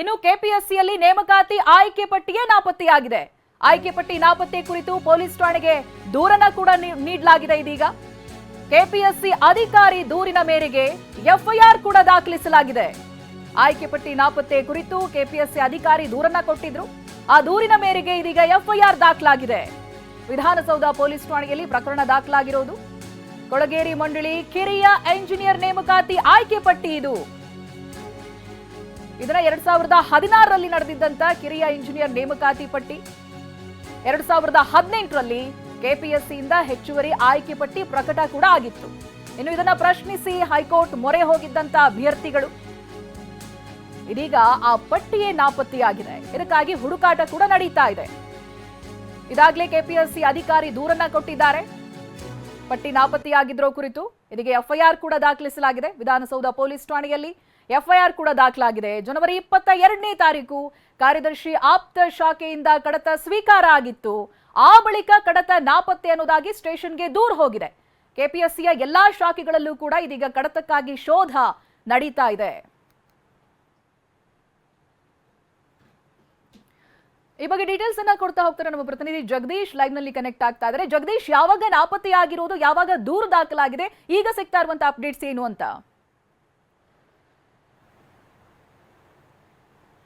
ಇನ್ನು ಕೆಪಿಎಸ್ಸಿಯಲ್ಲಿ ನೇಮಕಾತಿ ಆಯ್ಕೆ ಪಟ್ಟಿಯೇ ನಾಪತ್ತೆಯಾಗಿದೆ. ಆಯ್ಕೆ ಪಟ್ಟಿ ನಾಪತ್ತೆ ಕುರಿತು ಪೊಲೀಸ್ ಠಾಣೆಗೆ ದೂರನ ಕೂಡ ನೀಡಲಾಗಿದೆ ಇದೀಗ. ಕೆಪಿಎಸ್ಸಿ ಅಧಿಕಾರಿ ದೂರಿನ ಮೇರೆಗೆ ಎಫ್ಐಆರ್ ಕೂಡ ದಾಖಲಿಸಲಾಗಿದೆ. ಆಯ್ಕೆ ಪಟ್ಟಿ ನಾಪತ್ತೆ ಕುರಿತು ಕೆಪಿಎಸ್ಸಿ ಅಧಿಕಾರಿ ದೂರನ್ನ ಕೊಟ್ಟಿದ್ರು. ಆ ದೂರಿನ ಮೇರೆಗೆ ಇದೀಗ ಎಫ್ಐಆರ್ ದಾಖಲಾಗಿದೆ. ವಿಧಾನಸೌಧ ಪೊಲೀಸ್ ಠಾಣೆಯಲ್ಲಿ ಪ್ರಕರಣ ದಾಖಲಾಗಿರೋದು. ಕೊಳಗೇರಿ ಮಂಡಳಿ ಕಿರಿಯ ಎಂಜಿನಿಯರ್ ನೇಮಕಾತಿ ಆಯ್ಕೆ ಪಟ್ಟಿ ಇದು. ಇದನ್ನ ಎರಡ್ ಸಾವಿರದ ಹದಿನಾರರಲ್ಲಿ ನಡೆದಿದ್ದಂತ ಕಿರಿಯ ಇಂಜಿನಿಯರ್ ನೇಮಕಾತಿ ಪಟ್ಟಿ. ಎರಡ್ ಸಾವಿರದ ಹದಿನೆಂಟರಲ್ಲಿ ಕೆಪಿಎಸ್ಸಿಯಿಂದ ಹೆಚ್ಚುವರಿ ಆಯ್ಕೆ ಪಟ್ಟಿ ಪ್ರಕಟ ಕೂಡ ಆಗಿತ್ತು. ಇನ್ನು ಇದನ್ನ ಪ್ರಶ್ನಿಸಿ ಹೈಕೋರ್ಟ್ ಮೊರೆ ಹೋಗಿದ್ದಂತ ಅಭ್ಯರ್ಥಿಗಳು. ಇದೀಗ ಆ ಪಟ್ಟಿಯೇ ನಾಪತ್ತೆಯಾಗಿದೆ. ಇದಕ್ಕಾಗಿ ಹುಡುಕಾಟ ಕೂಡ ನಡೀತಾ ಇದೆ. ಇದಾಗಲೇ ಕೆಪಿಎಸ್ಸಿ ಅಧಿಕಾರಿ ದೂರನ್ನ ಕೊಟ್ಟಿದ್ದಾರೆ. ಪಟ್ಟಿ ನಾಪತ್ತೆಯಾಗಿದ್ರೋ ಕುರಿತು ಇದಕ್ಕೆ ಎಫ್ಐಆರ್ ಕೂಡ ದಾಖಲಿಸಲಾಗಿದೆ. ವಿಧಾನಸೌಧ ಪೊಲೀಸ್ ಠಾಣೆಯಲ್ಲಿ ಎಫ್ಐಆರ್ ಕೂಡ ದಾಖಲಾಗಿದೆ. ಜನವರಿ ಇಪ್ಪತ್ತ ಎರಡನೇ ತಾರೀಕು ಕಾರ್ಯದರ್ಶಿ ಆಪ್ತ ಶಾಖೆಯಿಂದ ಕಡತ ಸ್ವೀಕಾರ ಆಗಿತ್ತು. ಆ ಬಳಿಕ ಕಡತ ನಾಪತ್ತೆ ಅನ್ನೋದಾಗಿ ಸ್ಟೇಷನ್ಗೆ ದೂರ ಹೋಗಿದೆ. ಕೆಪಿಎಸ್ಸಿಯ ಎಲ್ಲಾ ಶಾಖೆಗಳಲ್ಲೂ ಕೂಡ ಇದೀಗ ಕಡತಕ್ಕಾಗಿ ಶೋಧ ನಡೀತಾ ಇದೆ. ಈ ಬಗ್ಗೆ ಡೀಟೇಲ್ಸ್ ಅನ್ನ ಕೊಡ್ತಾ ಹೋಗ್ತಾರೆ ನಮ್ಮ ಪ್ರತಿನಿಧಿ ಜಗದೀಶ್. ಲೈವ್ನಲ್ಲಿ ಕನೆಕ್ಟ್ ಆಗ್ತಾ ಇದ್ದಾರೆ. ಜಗದೀಶ್, ಯಾವಾಗ ನಾಪತ್ತೆಯಾಗಿರೋದು, ಯಾವಾಗ ದೂರು ದಾಖಲಾಗಿದೆ, ಈಗ ಸಿಗ್ತಾ ಇರುವಂತಹ ಅಪ್ಡೇಟ್ಸ್ ಏನು ಅಂತ?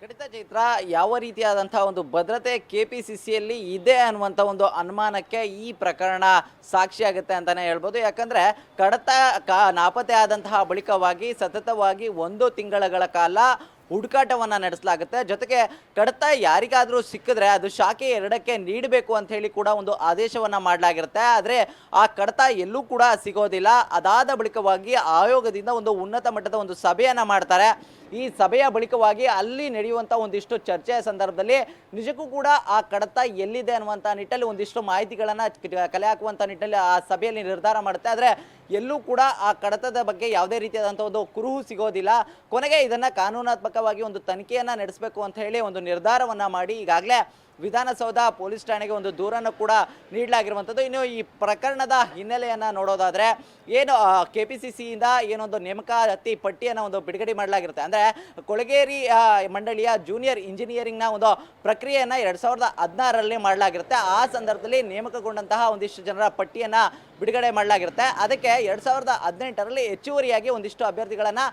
ಖಂಡಿತ ಚೈತ್ರ, ಯಾವ ರೀತಿಯಾದಂತಹ ಒಂದು ಭದ್ರತೆ ಕೆ ಪಿ ಸಿ ಸಿಯಲ್ಲಿ ಇದೆ ಅನ್ನುವಂಥ ಒಂದು ಅನುಮಾನಕ್ಕೆ ಈ ಪ್ರಕರಣ ಸಾಕ್ಷಿಯಾಗುತ್ತೆ ಅಂತಾನೆ ಹೇಳ್ಬೋದು. ಯಾಕಂದ್ರೆ ಕಡತ, ಕಾ, ನಾಪತ್ತೆ ಆದಂತಹ ಬಳಿಕವಾಗಿ ಸತತವಾಗಿ ಒಂದು ತಿಂಗಳ ಕಾಲ ಹುಡುಕಾಟವನ್ನು ನಡೆಸಲಾಗುತ್ತೆ. ಜೊತೆಗೆ ಕಡತ ಯಾರಿಗಾದರೂ ಸಿಕ್ಕಿದ್ರೆ ಅದು ಶಾಖೆ ಎರಡಕ್ಕೆ ನೀಡಬೇಕು ಅಂತ ಹೇಳಿ ಕೂಡ ಒಂದು ಆದೇಶವನ್ನು ಮಾಡಲಾಗಿರುತ್ತೆ. ಆದರೆ ಆ ಕಡತ ಎಲ್ಲೂ ಕೂಡ ಸಿಗೋದಿಲ್ಲ. ಅದಾದ ಬಳಿಕವಾಗಿ ಆಯೋಗದಿಂದ ಒಂದು ಉನ್ನತ ಮಟ್ಟದ ಒಂದು ಸಭೆಯನ್ನು ಮಾಡ್ತಾರೆ. ಈ ಸಭೆಯ ಬಳಿಕವಾಗಿ ಅಲ್ಲಿ ನಡೆಯುವಂಥ ಒಂದಿಷ್ಟು ಚರ್ಚೆಯ ಸಂದರ್ಭದಲ್ಲಿ ನಿಜಕ್ಕೂ ಕೂಡ ಆ ಕಡತ ಎಲ್ಲಿದೆ ಅನ್ನುವಂಥ ನಿಟ್ಟಲ್ಲಿ ಒಂದಿಷ್ಟು ಮಾಹಿತಿಗಳನ್ನು ಕಲೆ ಹಾಕುವಂಥ ನಿಟ್ಟಲ್ಲಿ ಆ ಸಭೆಯಲ್ಲಿ ನಿರ್ಧಾರ ಮಾಡುತ್ತೆ. ಆದರೆ ಎಲ್ಲೂ ಕೂಡ ಆ ಕಡತದ ಬಗ್ಗೆ ಯಾವುದೇ ರೀತಿಯಾದಂಥ ಒಂದು ಕುರುಹು ಸಿಗೋದಿಲ್ಲ. ಕೊನೆಗೆ ಇದನ್ನು ಕಾನೂನಾತ್ಮಕವಾಗಿ ಒಂದು ತನಿಖೆಯನ್ನು ನಡೆಸಬೇಕು ಅಂತ ಹೇಳಿ ಒಂದು ನಿರ್ಧಾರವನ್ನು ಮಾಡಿ ಈಗಾಗಲೇ ವಿಧಾನಸೌಧ ಪೊಲೀಸ್ ಠಾಣೆಗೆ ಒಂದು ದೂರನ್ನು ಕೂಡ ನೀಡಲಾಗಿರುವಂಥದ್ದು. ಇನ್ನು ಈ ಪ್ರಕರಣದ ಹಿನ್ನೆಲೆಯನ್ನು ನೋಡೋದಾದರೆ ಏನು ಕೆ ಪಿ ಸಿ ಸಿಯಿಂದ ಏನೊಂದು ನೇಮಕಾತಿ ಪಟ್ಟಿಯನ್ನು ಒಂದು ಬಿಡುಗಡೆ ಮಾಡಲಾಗಿರುತ್ತೆ. ಅಂದರೆ ಕೊಳಗೇರಿ ಮಂಡಳಿಯ ಜೂನಿಯರ್ ಇಂಜಿನಿಯರಿಂಗ್ನ ಒಂದು ಪ್ರಕ್ರಿಯೆಯನ್ನು ಎರಡು ಸಾವಿರದ ಹದಿನಾರರಲ್ಲಿ ಮಾಡಲಾಗಿರುತ್ತೆ. ಆ ಸಂದರ್ಭದಲ್ಲಿ ನೇಮಕಗೊಂಡಂತಹ ಒಂದಿಷ್ಟು ಜನರ ಪಟ್ಟಿಯನ್ನು ಬಿಡುಗಡೆ ಮಾಡಲಾಗಿರುತ್ತೆ. ಅದಕ್ಕೆ ಎರಡು ಸಾವಿರದ ಹದಿನೆಂಟರಲ್ಲಿ ಹೆಚ್ಚುವರಿಯಾಗಿ ಒಂದಿಷ್ಟು ಅಭ್ಯರ್ಥಿಗಳನ್ನು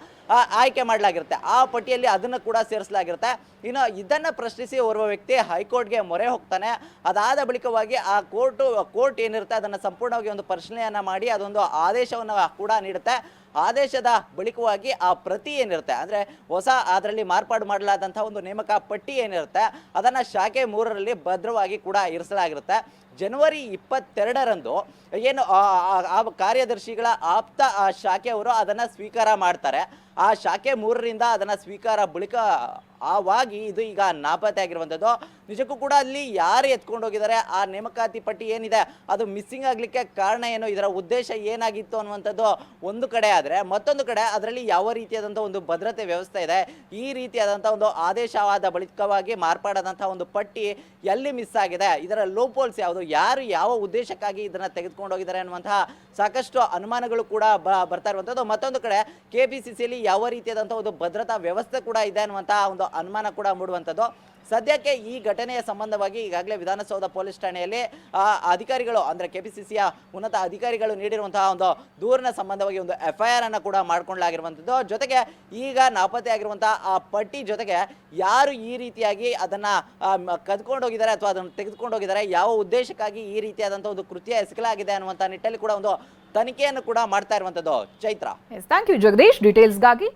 ಆಯ್ಕೆ ಮಾಡಲಾಗಿರುತ್ತೆ. ಆ ಪಟ್ಟಿಯಲ್ಲಿ ಅದನ್ನು ಕೂಡ ಸೇರಿಸಲಾಗಿರುತ್ತೆ. ಇನ್ನು ಇದನ್ನು ಪ್ರಶ್ನಿಸಿ ಓರ್ವ ವ್ಯಕ್ತಿ ಹೈಕೋರ್ಟ್ಗೆ ಮೊರೆ ಹೋಗ್ತಾನೆ. ಅದಾದ ಬಳಿಕವಾಗಿ ಆ ಕೋರ್ಟು, ಕೋರ್ಟ್ ಏನಿರುತ್ತೆ ಅದನ್ನು ಸಂಪೂರ್ಣವಾಗಿ ಒಂದು ಪರಿಶೀಲನೆಯನ್ನು ಮಾಡಿ ಅದೊಂದು ಆದೇಶವನ್ನು ಕೂಡ ನೀಡುತ್ತೆ. ಆದೇಶದ ಬಳಿಕವಾಗಿ ಆ ಪ್ರತಿ ಏನಿರುತ್ತೆ, ಅಂದರೆ ಹೊಸ ಅದರಲ್ಲಿ ಮಾರ್ಪಾಡು ಮಾಡಲಾದಂಥ ಒಂದು ನೇಮಕ ಪಟ್ಟಿ ಏನಿರುತ್ತೆ, ಅದನ್ನು ಶಾಖೆ ಮೂರರಲ್ಲಿ ಭದ್ರವಾಗಿ ಕೂಡ ಇರಿಸಲಾಗಿರುತ್ತೆ. ಜನವರಿ ಇಪ್ಪತ್ತೆರಡರಂದು ಏನು ಆ- ಕಾರ್ಯದರ್ಶಿಗಳ ಆಪ್ತ ಆ ಶಾಖೆಯವರು ಅದನ್ನು ಸ್ವೀಕಾರ ಮಾಡ್ತಾರೆ. ಆ ಶಾಖೆ ಮೂರರಿಂದ ಅದನ್ನು ಸ್ವೀಕಾರ ಬಳಿಕ ಆವಾಗಿ ಇದು ಈಗ ನಾಪತ್ತೆ ಆಗಿರುವಂಥದ್ದು. ನಿಜಕ್ಕೂ ಕೂಡ ಅಲ್ಲಿ ಯಾರು ಎತ್ಕೊಂಡು ಹೋಗಿದ್ದಾರೆ? ಆ ನೇಮಕಾತಿ ಪಟ್ಟಿ ಏನಿದೆ? ಅದು ಮಿಸ್ಸಿಂಗ್ ಆಗಲಿಕ್ಕೆ ಕಾರಣ ಏನು? ಇದರ ಉದ್ದೇಶ ಏನಾಗಿತ್ತು ಅನ್ನುವಂಥದ್ದು ಒಂದು ಕಡೆ ಆದರೆ, ಮತ್ತೊಂದು ಕಡೆ ಅದರಲ್ಲಿ ಯಾವ ರೀತಿಯಾದಂಥ ಒಂದು ಭದ್ರತೆ ವ್ಯವಸ್ಥೆ ಇದೆ? ಈ ರೀತಿಯಾದಂಥ ಒಂದು ಆದೇಶವಾದ ಬಳಿಕವಾಗಿ ಮಾರ್ಪಾಡಾದಂಥ ಒಂದು ಪಟ್ಟಿ ಎಲ್ಲಿ ಮಿಸ್ ಆಗಿದೆ? ಇದರ ಲೋಪೋಲ್ಸ್ ಯಾವುದು? ಯಾರು ಯಾವ ಉದ್ದೇಶಕ್ಕಾಗಿ ಇದನ್ನು ತೆಗೆದುಕೊಂಡು ಹೋಗಿದ್ದಾರೆ ಅನ್ನುವಂತಹ ಸಾಕಷ್ಟು ಅನುಮಾನಗಳು ಕೂಡ ಬರ್ತಾ ಇರುವಂಥದ್ದು. ಮತ್ತೊಂದು ಕಡೆ ಕೆ ಪಿ ಸಿ ಸಿಯಲ್ಲಿ ಯಾವ ರೀತಿಯಾದಂಥ ಒಂದು ಭದ್ರತಾ ವ್ಯವಸ್ಥೆ ಕೂಡ ಇದೆ ಅನ್ನುವಂಥ ಒಂದು ಅನುಮಾನ ಕೂಡ ಮೂಡುವಂಥದ್ದು. ಸದ್ಯಕ್ಕೆ ಈ ಘಟನೆಯ ಸಂಬಂಧವಾಗಿ ಈಗಾಗಲೇ ವಿಧಾನಸೌಧ ಪೊಲೀಸ್ ಠಾಣೆಯಲ್ಲಿ ಅಧಿಕಾರಿಗಳು, ಅಂದರೆ ಕೆ ಪಿ ಸಿ ಸಿಯ ಉನ್ನತ ಅಧಿಕಾರಿಗಳು ನೀಡಿರುವಂತಹ ಒಂದು ದೂರಿನ ಸಂಬಂಧವಾಗಿ ಒಂದು ಎಫ್ ಐ ಆರ್ ಅನ್ನು ಕೂಡ ಮಾಡ್ಕೊಳ್ಳಲಾಗಿರುವಂಥದ್ದು ಜೊತೆಗೆ ಈಗ ನಾಪತ್ತೆ ಆಗಿರುವಂತಹ ಆ ಪಟ್ಟಿ ಜೊತೆಗೆ ಯಾರು ಈ ರೀತಿಯಾಗಿ ಅದನ್ನು ಕದ್ಕೊಂಡೋಗಿದ್ದಾರೆ ಅಥವಾ ಅದನ್ನು ತೆಗೆದುಕೊಂಡು ಹೋಗಿದ್ದಾರೆ ಯಾವ ಉದ್ದೇಶಕ್ಕಾಗಿ ಈ ರೀತಿಯಾದಂಥ ಒಂದು ಕೃತ್ಯ ಎಸಗಲಾಗಿದೆ ಅನ್ನುವಂಥ ನಿಟ್ಟಲ್ಲಿ ಕೂಡ ಒಂದು ತನಿಖೆಯನ್ನು ಕೂಡ ಮಾಡ್ತಾ ಇರುವಂಥದ್ದು. ಚೈತ್ರ. Thank you Jagadish ಡೀಟೇಲ್ಸ್ಗಾಗಿ